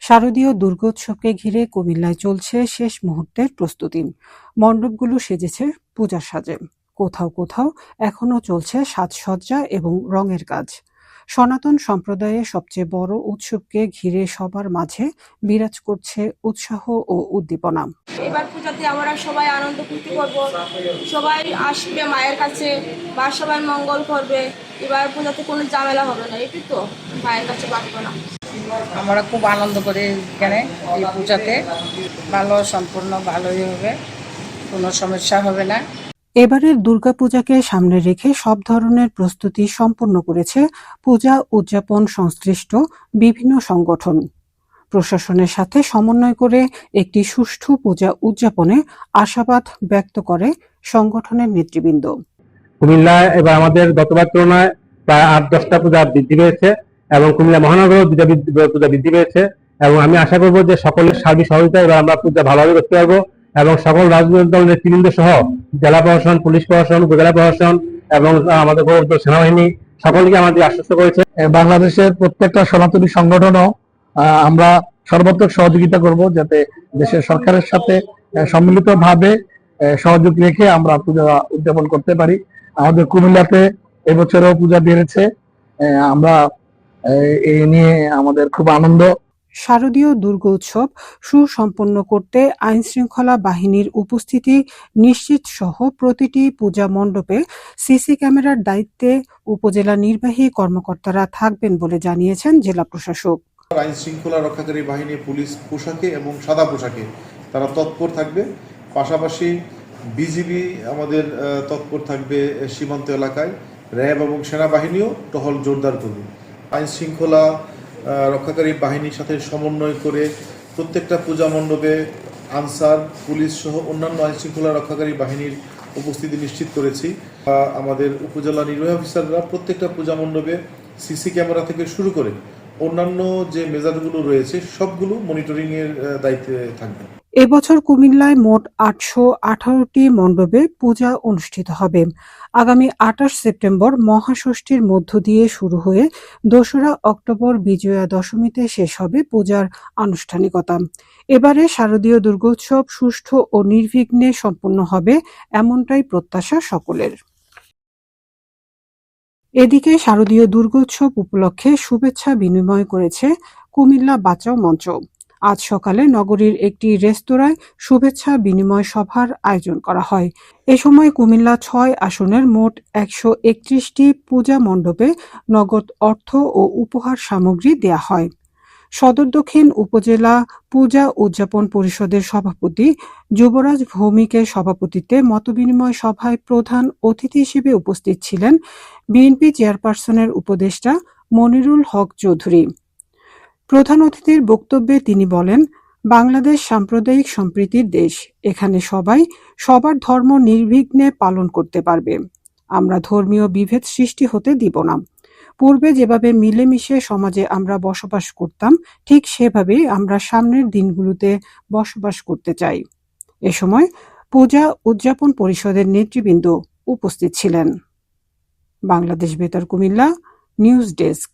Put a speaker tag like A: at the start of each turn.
A: শারদীয় দুর্গোৎসবকে ঘিরে কুমিল্লায় চলছে শেষ মুহূর্তের প্রস্তুতি। মণ্ডপগুলো সেজেছে পূজার সাজে। কোথাও কোথাও এখনও চলছে সাজসজ্জা এবং রঙের কাজ। সনাতন সম্প্রদায়ের সবচেয়ে বড় উৎসবকে ঘিরে সবার মাঝে বিরাজ করছে উৎসাহ ও উদ্দীপনা।
B: এবার পূজাতে আমরা সবাই আনন্দ ফুর্তি করব। সবাই আসবে মায়ের কাছে বা সবাই মঙ্গল করবে। এবার পূজাতে কোনো ঝামেলা হবে না এটি তো মায়ের কাছে বাঁচবো না
C: আমরা খুব আনন্দ করি এখানে এই পূজাতে। ভালো সম্পূর্ণ ভালোই হবে। কোনো সমস্যা হবে না।
A: এবারের দুর্গাপূজাকে সামনে রেখে সব ধরনের প্রস্তুতি সম্পন্ন করেছে পূজা উদযাপন সংশ্লিষ্ট বিভিন্ন সংগঠন। প্রশাসনের সাথে সমন্বয় করে একটি সুষ্ঠু পূজা উদযাপনে আশাবাদ ব্যক্ত করে সংগঠনের নেতৃবৃন্দ।
D: কুমিল্লায় এবার আমাদের গতবার তুলনায় প্রায় আট, দশটা পূজা বৃদ্ধি পেয়েছে এবং কুমিল্লা মহানগরও দুটা পূজা বৃদ্ধি পেয়েছে। এবং আমি আশা করব যে সকলের সার্বিক সহযোগিতা এবার আমরা পূজা ভালোভাবে করতে পারব। এবং সকল রাজনৈতিক দল নেতৃবৃন্দ সহ জেলা প্রশাসন, পুলিশ প্রশাসন, উপজেলা প্রশাসন এবং আমাদের সেনাবাহিনী সকলকে আমাদের আশ্বস্ত করেছে।
E: বাংলাদেশের প্রত্যেকটা সনাতনী সংগঠনও আমরা সর্বাত্মক সহযোগিতা করব যাতে দেশের সরকারের সাথে সম্মিলিত ভাবে সহযোগ রেখে আমরা পূজা উদযাপন করতে পারি। আমাদের কুমিল্লাতে এবছরও পূজা বেড়েছে। আমরা এই নিয়ে আমাদের খুব আনন্দ
A: শারদীয় দুর্গোৎসব সুসম্পন্ন করতে আইনশৃঙ্খলা বাহিনীর উপস্থিতি নিশ্চিত সহ প্রতিটি পূজা মণ্ডপে সিসি ক্যামেরার দায়িত্বে উপজেলা নির্বাহী কর্মকর্তারা থাকবেন বলে জানিয়েছেন জেলা প্রশাসক।
F: আইন শৃঙ্খলা রক্ষাকারী বাহিনী, পুলিশ পোশাকে এবং সাদা পোশাকে তারা তৎপর থাকবে। পাশাপাশি বিজিবি আমাদের তৎপর থাকবে সীমান্ত এলাকায়। র্যাব এবং সেনাবাহিনীও টহল জোরদার করবে। আইন শৃঙ্খলা রক্ষাকারী বাহিনীর সাথে সমন্বয় করে প্রত্যেকটা পূজা মণ্ডপে আনসার, পুলিশ সহ অন্যান্য আইন শৃঙ্খলা রক্ষাকারী বাহিনীর উপস্থিতি নিশ্চিত করেছি। আমাদের উপজেলা নির্বাহী অফিসাররা প্রত্যেকটা পূজা মণ্ডপে সিসি ক্যামেরা থেকে শুরু করে অন্যান্য যে মেজারগুলো রয়েছে, সবগুলো মনিটরিংয়ের দায়িত্বে থাকবে।
A: এবছর কুমিল্লায় মোট আটশো আঠারোটি মণ্ডপে পূজা অনুষ্ঠিত হবে। আগামী আঠাশ সেপ্টেম্বর মহাষষ্ঠীর মধ্য দিয়ে শুরু হয়ে দোসরা অক্টোবর বিজয়া দশমীতে শেষ হবে পূজার আনুষ্ঠানিকতা। এবারে শারদীয় দুর্গোৎসব সুষ্ঠু ও নির্বিঘ্নে সম্পন্ন হবে এমনটাই প্রত্যাশা সকলের। এদিকে শারদীয় দুর্গোৎসব উপলক্ষে শুভেচ্ছা বিনিময় করেছে কুমিল্লা বাঁচাও মঞ্চ। আজ সকালে নগরীর একটি রেস্তোরাঁয় শুভেচ্ছা বিনিময় সভার আয়োজন করা হয়। এ সময় কুমিল্লা ছয় আসনের মোট একশো একত্রিশটি পূজা মণ্ডপে নগদ অর্থ ও উপহার সামগ্রী দেয়া হয়। সদর দক্ষিণ উপজেলা পূজা উদযাপন পরিষদের সভাপতি যুবরাজ ভৌমিকের সভাপতিত্বে মতবিনিময় সভায় প্রধান অতিথি হিসেবে উপস্থিত ছিলেন বিএনপি চেয়ারপারসনের উপদেষ্টা মনিরুল হক চৌধুরী। প্রধান অতিথির বক্তব্যে তিনি বলেন, বাংলাদেশ সাম্প্রদায়িক সম্প্রীতির দেশ। এখানে সবাই সবার ধর্ম নির্বিঘ্নে পালন করতে পারবে। আমরা ধর্মীয় বিভেদ সৃষ্টি হতে দিব না। পূর্বে যেভাবে মিলেমিশে সমাজে আমরা বসবাস করতাম, ঠিক সেভাবেই আমরা সামনের দিনগুলোতে বসবাস করতে চাই। এ সময় পূজা উদযাপন পরিষদের নেতৃবৃন্দ উপস্থিত ছিলেন। বাংলাদেশ বেতার কুমিল্লা, নিউজ ডেস্ক।